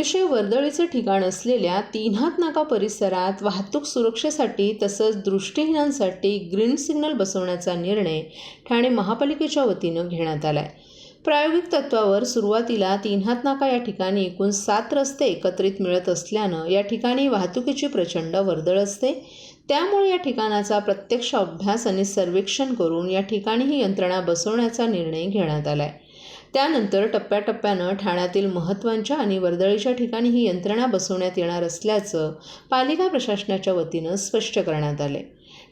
अतिशय वर्दळीचे ठिकाण असलेल्या तीनहात नाका परिसरात वाहतूक सुरक्षेसाठी तसंच दृष्टीहीनांसाठी ग्रीन सिग्नल बसवण्याचा निर्णय ठाणे महापालिकेच्या वतीनं घेण्यात आला आहे प्रायोगिक तत्वावर सुरुवातीला तीनहात नाका या ठिकाणी एकूण सात रस्ते एकत्रित मिळत असल्यानं या ठिकाणी वाहतुकीची प्रचंड वर्दळ असते. त्यामुळे या ठिकाणाचा प्रत्यक्ष अभ्यास आणि सर्वेक्षण करून या ठिकाणी ही यंत्रणा बसवण्याचा निर्णय घेण्यात आला आहे त्यानंतर टप्प्याटप्प्यानं ठाण्यातील महत्त्वांच्या आणि वर्दळीच्या ठिकाणी ही यंत्रणा बसवण्यात येणार असल्याचं पालिका प्रशासनाच्या वतीनं स्पष्ट करण्यात आले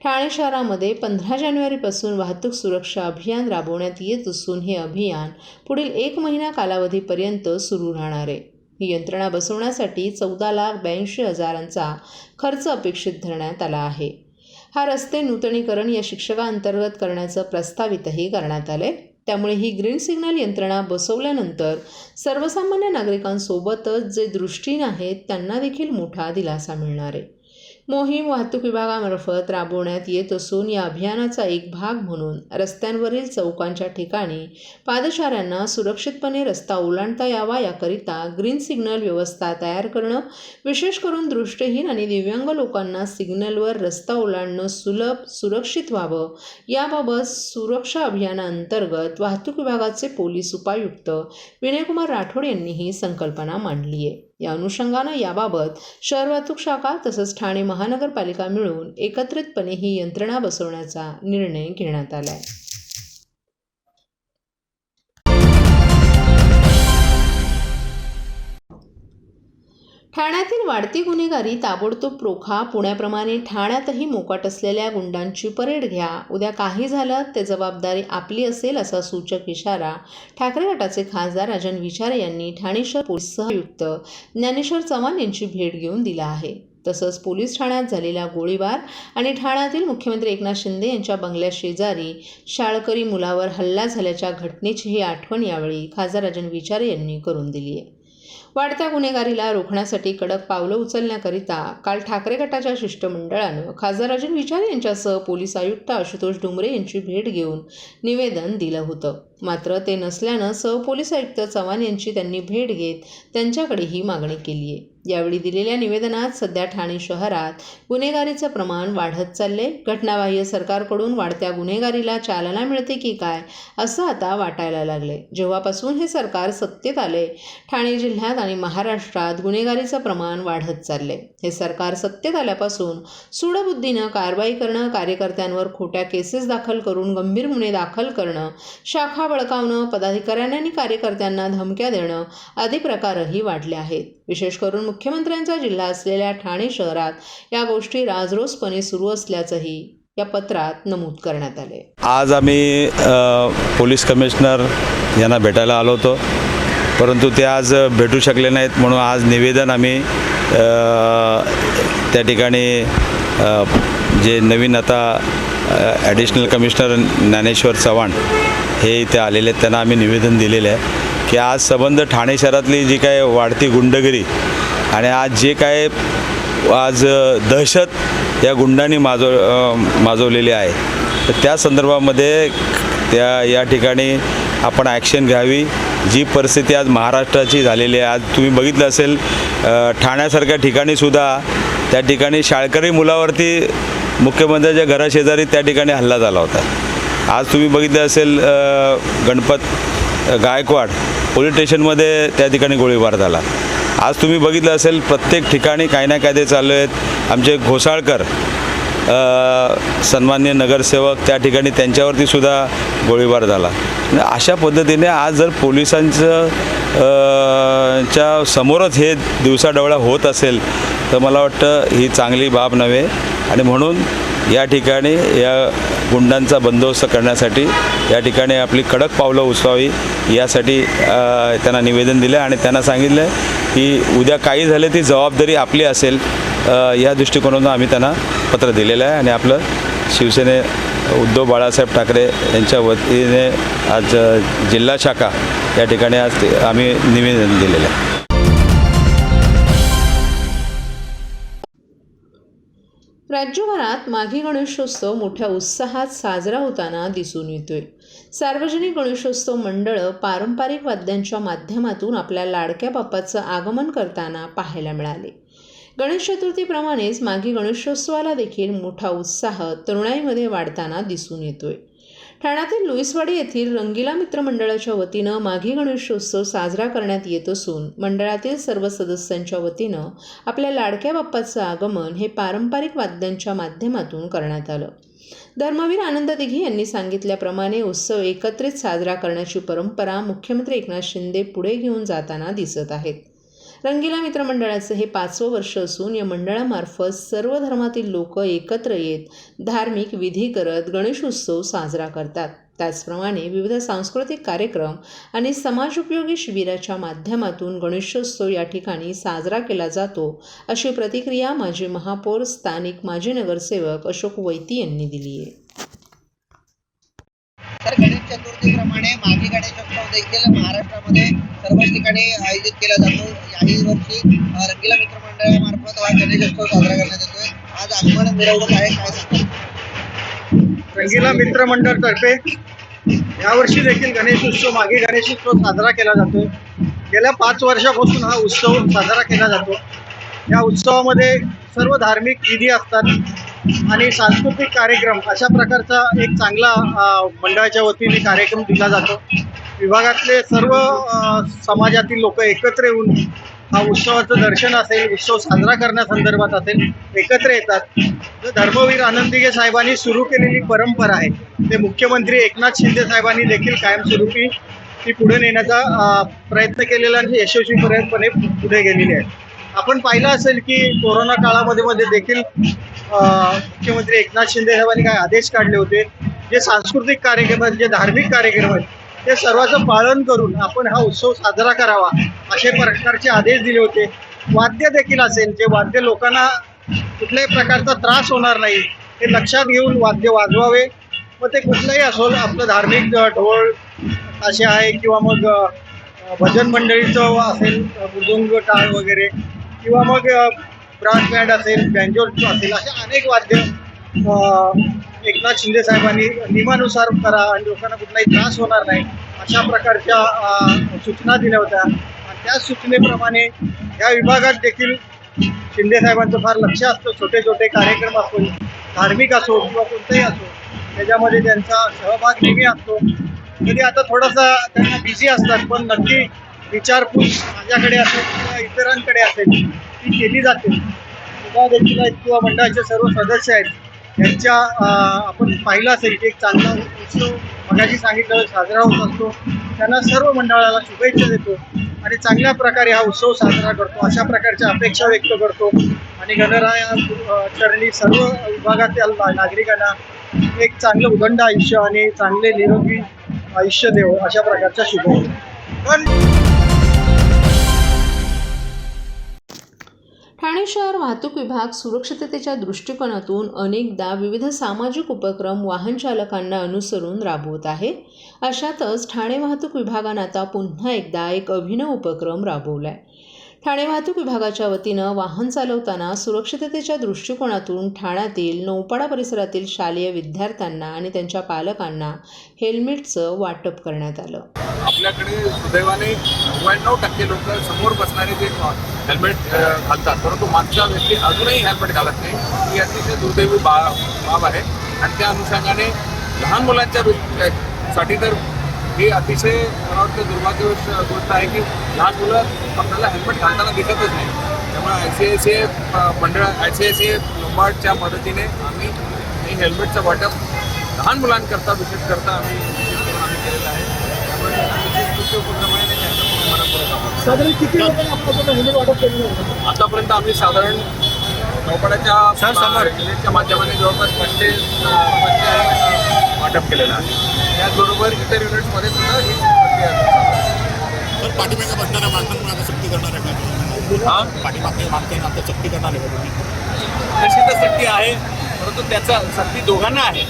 ठाणे शहरामध्ये पंधरा जानेवारीपासून वाहतूक सुरक्षा अभियान राबवण्यात येत असून हे अभियान पुढील एक महिना कालावधीपर्यंत सुरू राहणार आहे. ही यंत्रणा बसवण्यासाठी चौदा लाख ब्याऐंशी हजारांचा खर्च अपेक्षित धरण्यात आला आहे. हा रस्ते नूतनीकरण या शिक्षकाअंतर्गत करण्याचं प्रस्तावितही करण्यात आले त्यामुळे ही ग्रीन सिग्नल यंत्रणा बसवल्यानंतर सर्वसामान्य नागरिकांसोबतच जे दृष्टीन आहेत त्यांना देखील मोठा दिलासा मिळणार आहे. मोहीम वाहतूक विभागामार्फत राबवण्यात येत असून या अभियानाचा एक भाग म्हणून रस्त्यांवरील चौकांच्या ठिकाणी पादचाऱ्यांना सुरक्षितपणे रस्ता ओलांडता यावा याकरिता ग्रीन सिग्नल व्यवस्था तयार करणं विशेष करून दृष्टीहीन आणि दिव्यांग लोकांना सिग्नलवर रस्ता ओलांडणं सुलभ सुरक्षित व्हावं याबाबत सुरक्षा अभियानाअंतर्गत वाहतूक विभागाचे पोलीस उपायुक्त विनयकुमार राठोड यांनी ही संकल्पना मांडली आहे या अनुषंगानं याबाबत शहर वाहतूक शाखा तसंच ठाणे महानगरपालिका मिळून एकत्रितपणे ही यंत्रणा बसवण्याचा निर्णय घेण्यात आला आहे ठाण्यातील वाढती गुन्हेगारी ताबडतोब रोखा पुण्याप्रमाणे ठाण्यातही मोकाट असलेल्या गुंडांची परेड घ्या. उद्या काही झालं ते जबाबदारी आपली असेल असा सूचक इशारा ठाकरे गटाचे खासदार राजन विचारे यांनी ठाणे शहर पोलीस सहयुक्त ज्ञानेश्वर चव्हाण यांची भेट घेऊन दिला आहे. तसंच पोलीस ठाण्यात झालेला गोळीबार आणि ठाण्यातील मुख्यमंत्री एकनाथ शिंदे यांच्या बंगल्या शेजारी शाळकरी मुलावर हल्ला झाल्याच्या घटनेचीही आठवण यावेळी खासदार राजन विचारे यांनी करून दिली आहे. वाढत्या गुन्हेगारीला रोखण्यासाठी कडक पावलं उचलण्याकरिता काल ठाकरे गटाच्या शिष्टमंडळानं खासदार राजन विचार यांच्यासह पोलीस आयुक्त आशुतोष डुमरे यांची भेट घेऊन निवेदन दिलं होतं. मात्र ते नसल्यानं सहपोलीस आयुक्त चव्हाण यांची त्यांनी भेट घेत त्यांच्याकडे ही मागणी केली आहे यावेळी दिलेल्या निवेदनात सध्या ठाणे शहरात गुन्हेगारीचं प्रमाण वाढत चालले घटनाबाह्य सरकारकडून वाढत्या गुन्हेगारीला चालना मिळते की काय असं आता वाटायला लागले जेव्हापासून हे सरकार सत्तेत आले ठाणे जिल्ह्यात आणि महाराष्ट्रात गुन्हेगारीचं प्रमाण वाढत चालले हे सरकार सत्तेत आल्यापासून सुडबुद्धीनं कारवाई करणं कार्यकर्त्यांवर खोट्या केसेस दाखल करून गंभीर गुन्हे दाखल करणं शाखा बळकावणं पदाधिकाऱ्यांना आणि कार्यकर्त्यांना धमक्या देणं आदी प्रकारही वाढले आहेत. विशेष करून मुख्यमंत्र्यांचा जिल्हा असलेल्या ठाणे शहरात या गोष्टी राजरोसपणे सुरू असल्याचंही या पत्रात नमूद करण्यात आले आज आम्ही पोलीस कमिशनर यांना भेटायला आलो होतो. परंतु ते आज भेटू शकले नाहीत म्हणून आज निवेदन आम्ही त्या ठिकाणी जे नवीन आता ॲडिशनल कमिशनर ज्ञानेश्वर चव्हाण हे इथे आलेले आहेत. त्यांना आम्ही निवेदन दिलेलं आहे की आज संबंध ठाणे शहरातली जी काय वाढती गुंडगिरी आणि आज जे काय आज दहशत या गुंडांनी माजव माजवलेली आहे तर त्या संदर्भामध्ये त्या या ठिकाणी आपण ॲक्शन घ्यावी. जी परिस्थिती आज महाराष्ट्राची झालेली आहे. आज तुम्ही बघितलं असेल ठाण्यासारख्या ठिकाणीसुद्धा त्या ठिकाणी शाळकरी मुलावरती मुख्यमंत्र्याच्या घराशेजारी त्या ठिकाणी हल्ला झाला होता. आज तुम्ही बघितलं असेल गणपत गायकवाड पोलीस स्टेशनमध्ये त्या ठिकाणी गोळीबार झाला. आज तुम्ही बघितलं असेल प्रत्येक ठिकाणी काही ना कायदे चालू आहेत. आमचे घोसाळकर सन्मान्य नगरसेवक त्या ठिकाणी त्यांच्यावरती सुद्धा गोळीबार झाला. अशा पद्धतीने आज जर पोलिसांचं च्या समोरच हे दिवसाढवळा होत असेल तर मला वाटतं ही चांगली बाब नव्हे. आणि म्हणून या ठिकाणी या गुंडांचा बंदोबस्त करण्यासाठी या ठिकाणी आपली कडक पावलं उचलावी यासाठी त्यांना निवेदन दिलं आणि त्यांना सांगितलं की उद्या काही झाले ती जबाबदारी आपली असेल. या दृष्टिकोनातून आम्ही त्यांना पत्र दिलेलं आहे आणि आपलं शिवसेने उद्धव बाळासाहेब ठाकरे यांच्या वतीने आज जिल्हा शाखा या ठिकाणी आज आम्ही निवेदन दिलेलं आहे. राज्यभरात माघी गणेशोत्सव मोठ्या उत्साहात साजरा होताना दिसून येतोय. सार्वजनिक गणेशोत्सव मंडळं पारंपरिक वाद्यांच्या माध्यमातून आपल्या लाडक्या बाप्पाचं आगमन करताना पाहायला मिळाले. गणेश चतुर्थीप्रमाणेच माघी गणेशोत्सवाला देखील मोठा उत्साह तरुणाईमध्ये वाढताना दिसून येतोय. ठाण्यातील लुईसवाडी येथील रंगीला मित्रमंडळाच्या वतीनं माघी गणेशोत्सव साजरा करण्यात येत असून मंडळातील सर्व सदस्यांच्या वतीनं आपल्या लाडक्या बाप्पाचं आगमन हे पारंपरिक वाद्यांच्या माध्यमातून करण्यात आलं. धर्मवीर आनंद दिघे यांनी सांगितल्याप्रमाणे उत्सव एकत्रित साजरा करण्याची परंपरा मुख्यमंत्री एकनाथ शिंदे पुढे घेऊन जाताना दिसत आहेत. रंगीला मित्रमंडळाचं हे पाचवं वर्ष असून या मंडळामार्फत सर्व धर्मातील लोक एकत्र येत धार्मिक विधी करत गणेशोत्सव साजरा करतात. त्याचप्रमाणे विविध सांस्कृतिक कार्यक्रम आणि समाजोपयोगी शिबिराच्या माध्यमातून गणेशोत्सव या ठिकाणी साजरा केला जातो अशी प्रतिक्रिया माजी महापौर स्थानिक माजी नगरसेवक अशोक वैती यांनी दिली आहे चतुर्थीप्रमाणे माघी गणेशोत्सव देखील महाराष्ट्रामध्ये सर्वच ठिकाणी आयोजित केला जातो. याही वर्षी रंगीला मित्रमंडळामार्फत हा गणेशोत्सव साजरा करण्यात येतोय. आज आगमन मिरवणूक आहे. काय सांगता? रंगीला मित्र तर्फे यावर्षी देखील गणेश उत्सव मागे गणेश उत्सव साजरा केला जातोय. गेल्या पाच वर्षापासून हा उत्सव साजरा केला जातो. या उत्सवामध्ये सर्व धार्मिक विधी असतात. आणि सांस्कृतिक कार्यक्रम अशा प्रकारचा एक चांगला मंडळाच्या वतीने कार्यक्रम दिला जातो. विभागातले सर्व समाजातील लोक एकत्र येऊन हा उत्सवाचं दर्शन असेल उत्सव साजरा करण्यासंदर्भात असेल एकत्र येतात. धर्मवीर आनंदिगे साहेबांनी सुरू केलेली परंपरा आहे. ते मुख्यमंत्री एकनाथ शिंदे साहेबांनी देखील कायमस्वरूपी ती पुढे नेण्याचा प्रयत्न केलेला आणि यशस्वीपर्यंतपणे पुढे गेलेली आहे. आपण पाहिलं असेल की कोरोना काळामध्ये मध्ये देखील मुख्यमंत्री एकनाथ शिंदे साहेबांनी काय आदेश काढले होते? जे सांस्कृतिक कार्यक्रम आहेत जे धार्मिक कार्यक्रम आहेत ते सर्वांचं पालन करून आपण हा उत्सव साजरा करावा असे प्रकारचे आदेश दिले होते. वाद्य देखील असेल जे वाद्य लोकांना कुठल्याही प्रकारचा त्रास होणार नाही हे लक्षात घेऊन वाद्य वाजवावे. मग ते कुठलंही असो आपलं धार्मिक ढोल असे आहे किंवा मग भजन मंडळीचं असेल मृदुंग टाळ वगैरे किंवा मग ब्रास बँड असेल बँजो असेल असे अनेक वाद्य एकनाथ शिंदे साहेबांनी नियमानुसार करा आणि लोकांना कुठलाही त्रास होणार नाही अशा प्रकारच्या सूचना दिल्या होत्या. आणि त्या सूचनेप्रमाणे या विभागात देखील शिंदे साहेबांचं फार लक्ष असतं. छोटे छोटे कार्यक्रम असो धार्मिक असो किंवा कोणताही असो त्याच्यामध्ये त्यांचा सहभाग नेहमी असतो. कधी आता थोडासा त्यांना बिझी असतात पण नक्की विचारपूस माझ्याकडे असेल किंवा इतरांकडे असेल ती केली जाते. सुद्धा देखील आहेत किंवा मंडळाचे सर्व सदस्य आहेत. यांच्या आपण पाहिलं असेल की एक चांगला उत्सव मगाशी सांगितलं साजरा होत असतो. त्यांना सर्व मंडळाला शुभेच्छा देतो. आणि चांगल्या प्रकारे हा उत्सव साजरा करतो. अशा प्रकारच्या अपेक्षा व्यक्त करतो. आणि गणराया चरणी सर्व विभागातील नागरिकांना एक चांगलं उदंड आयुष्य आणि चांगले निरोगी आयुष्य देव अशा प्रकारच्या शुभेच्छा. ठाणे शहर वाहतूक विभाग सुरक्षिततेच्या दृष्टिकोनातून अनेकदा विविध सामाजिक उपक्रम वाहन चालकांना अनुसरून राबवत आहे. अशातच ठाणे वाहतूक विभागानं आता पुन्हा एकदा एक अभिनव उपक्रम राबवला आहे ठाणे वाहतूक विभागाच्या वतीनं वाहन चालवताना सुरक्षिततेच्या दृष्टिकोनातून ठाण्यातील नौपाडा परिसरातील शालेय विद्यार्थ्यांना आणि त्यांच्या पालकांना हेल्मेटचं वाटप करण्यात आलं. आपल्याकडे सुदैवाने नव्याण्णव टक्के लोक समोर बसणारे जे हेल्मेट घालतात परंतु मागच्या व्यक्ती अजूनही हेल्मेट घालत नाही ही अतिशय दुर्दैवी बा बाब आहे. आणि त्या अनुषंगाने लहान मुलांच्या साठी तर ही अतिशय मला वाटतं दुर्भाग्यवश गोष्ट आहे की लहान मुलं आपल्याला हेल्मेट घालताना दिसतच नाही. त्यामुळे आय सी आय सी मंडळ आय सी आय सी लोंबार्डच्या मदतीने आम्ही हे हेल्मेटचं वाटप लहान मुलांकरता विशेष करता आम्ही विशेष करून आम्ही केलेलं आहे. त्यामुळे अतिशय उपक्रम. साधारण किती लोकांना आपल्याकडे हेल्मेट वाटप केलेलं होतं आतापर्यंत आम्ही साधारण नौपाड्याच्या माध्यमाने जवळपास हेल्मेट वाटप केलेलं आहे. त्याचबरोबर इतर युनिट्समध्ये सुद्धा ही प्रक्रिया. तर पाठीमागे बसणाऱ्या माणसांना आता सक्ती करणार आहे का? हा? पाठीमागे मागते आता सक्ती करणार आहे का तुम्ही? तशी तर सक्ती आहे परंतु त्याचा सक्ती दोघांना आहे.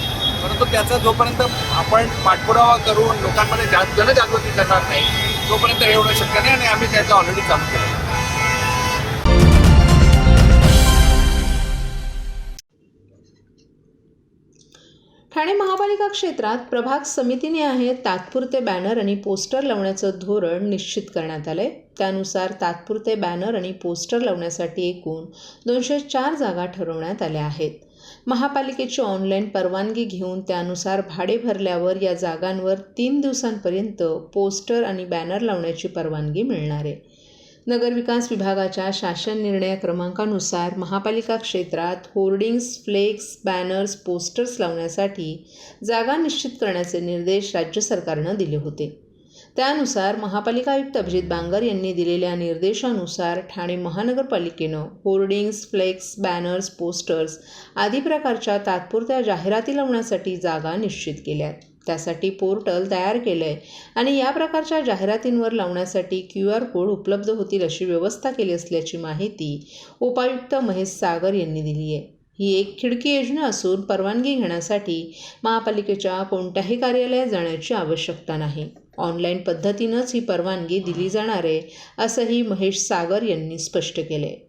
परंतु त्याचा जोपर्यंत आपण पाठपुरावा करून लोकांमध्ये जा जनजागृती करणार नाही तोपर्यंत हे होणं शक्य नाही आणि आम्ही त्याचं ऑलरेडी चालू केलं. ठाणे महापालिका क्षेत्रात प्रभाग समितीने आहे तात्पुरते बॅनर आणि पोस्टर लावण्याचं धोरण निश्चित करण्यात आलंय. त्यानुसार तात्पुरते बॅनर आणि पोस्टर लावण्यासाठी एकूण दोनशे चार जागा ठरवण्यात आल्या आहेत. महापालिकेची ऑनलाईन परवानगी घेऊन त्यानुसार भाडे भरल्यावर या जागांवर तीन दिवसांपर्यंत पोस्टर आणि बॅनर लावण्याची परवानगी मिळणार आहे. नगरविकास विभागाच्या शासन निर्णय क्रमांकानुसार महापालिका क्षेत्रात होर्डिंग्स फ्लेक्स बॅनर्स पोस्टर्स लावण्यासाठी जागा निश्चित करण्याचे निर्देश राज्य सरकारनं दिले होते. त्यानुसार महापालिका आयुक्त अभिजित बांगर यांनी दिलेल्या निर्देशानुसार ठाणे महानगरपालिकेनं होर्डिंग्स फ्लेक्स बॅनर्स पोस्टर्स आदी प्रकारच्या तात्पुरत्या जाहिराती लावण्यासाठी जागा निश्चित केल्या आहेत त्यासाठी पोर्टल तयार केलं आहे आणि या प्रकारच्या जाहिरातींवर लावण्यासाठी क्यू आर कोड उपलब्ध होतील अशी व्यवस्था केली असल्याची माहिती उपायुक्त महेश सागर यांनी दिली आहे. ही एक खिडकी योजना असून परवानगी घेण्यासाठी महापालिकेच्या कोणत्याही कार्यालयात जाण्याची आवश्यकता नाही. ऑनलाईन पद्धतीनंच ही परवानगी दिली जाणार आहे असंही महेश सागर यांनी स्पष्ट केले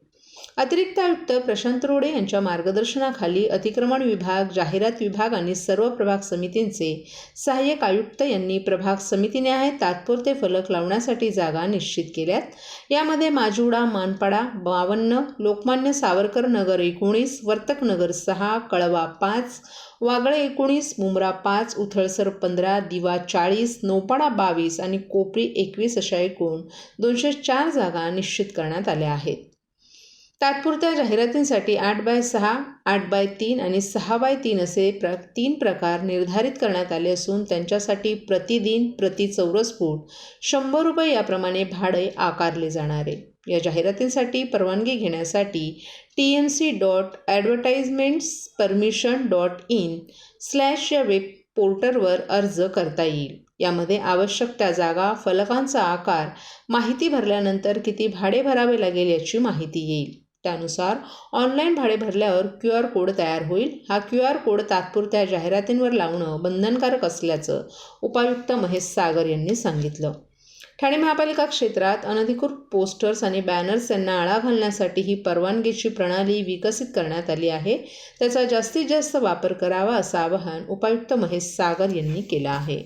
अतिरिक्त आयुक्त प्रशांत रोडे यांच्या मार्गदर्शनाखाली अतिक्रमण विभाग जाहिरात विभाग आणि सर्व प्रभाग समितींचे सहाय्यक आयुक्त यांनी प्रभाग समितीने आहे तात्पुरते फलक लावण्यासाठी जागा निश्चित केल्यात. यामध्ये माजुडा मानपाडा बावन्न लोकमान्य सावरकर नगर एकोणीस वर्तक नगर सहा कळवा पाच वागळे एकोणीस मुंब्रा पाच उथळसर पंधरा दिवा चाळीस नौपाडा बावीस आणि कोपरी एकवीस अशा एकूण दोनशे चार जागा निश्चित करण्यात आल्या आहेत. तात्पुरत्या जाहिरातींसाठी आठ बाय सहा आठ बाय तीन आणि सहा बाय तीन असे प्र तीन प्रकार निर्धारित करण्यात आले असून त्यांच्यासाठी प्रतिदिन प्रति चौरस फूट शंभर रुपये याप्रमाणे भाडे आकारले जाणारे. या जाहिरातींसाठी परवानगी घेण्यासाठी T M C dot advertisements permission dot in slash या वेब पोर्टलवर अर्ज करता येईल. यामध्ये आवश्यक त्या जागा फलकांचा आकार माहिती भरल्यानंतर किती भाडे भरावे लागेल याची माहिती येईल. त्यानुसार ऑनलाईन भाडे भरल्यावर क्यू आर कोड तयार होईल. हा क्यू आर कोड तात्पुरत्या जाहिरातींवर लावणं बंधनकारक असल्याचं उपायुक्त महेश सागर यांनी सांगितलं. ठाणे महापालिका क्षेत्रात अनधिकृत पोस्टर्स आणि बॅनर्स यांना आळा घालण्यासाठी ही परवानगीची प्रणाली विकसित करण्यात आली आहे. त्याचा जास्तीत जास्त वापर करावा असं आवाहन उपायुक्त महेश सागर यांनी केलं आहे.